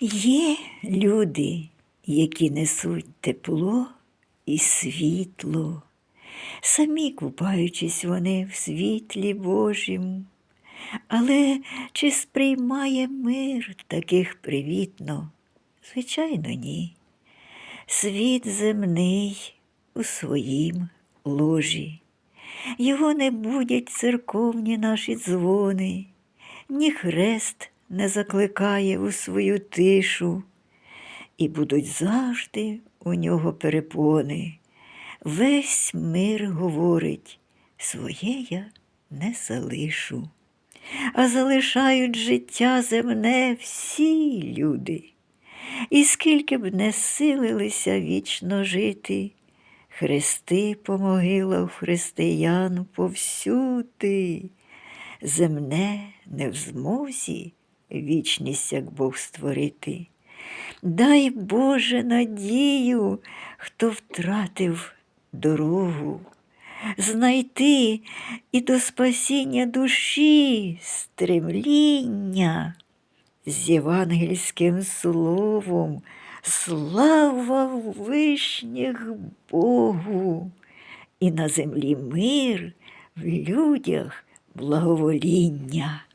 Є люди, які несуть тепло і світло, самі купаючись вони в світлі Божім. Але чи сприймає мир таких привітно? Звичайно, ні. Світ земний у своїм ложі. Його не будять церковні наші дзвони, ні хрест не закликає у свою тишу, і будуть завжди у нього перепони. Весь мир говорить, своє я не залишу, а залишають життя земне всі люди. І скільки б не силилися вічно жити, хрести по могилах християн повсюди, земне не в змозі вічність, як Бог створити. Дай Боже надію, хто втратив дорогу, знайти і до спасіння душі стремління з євангельським словом. Слава вишніх Богу! І на землі мир, в людях благовоління.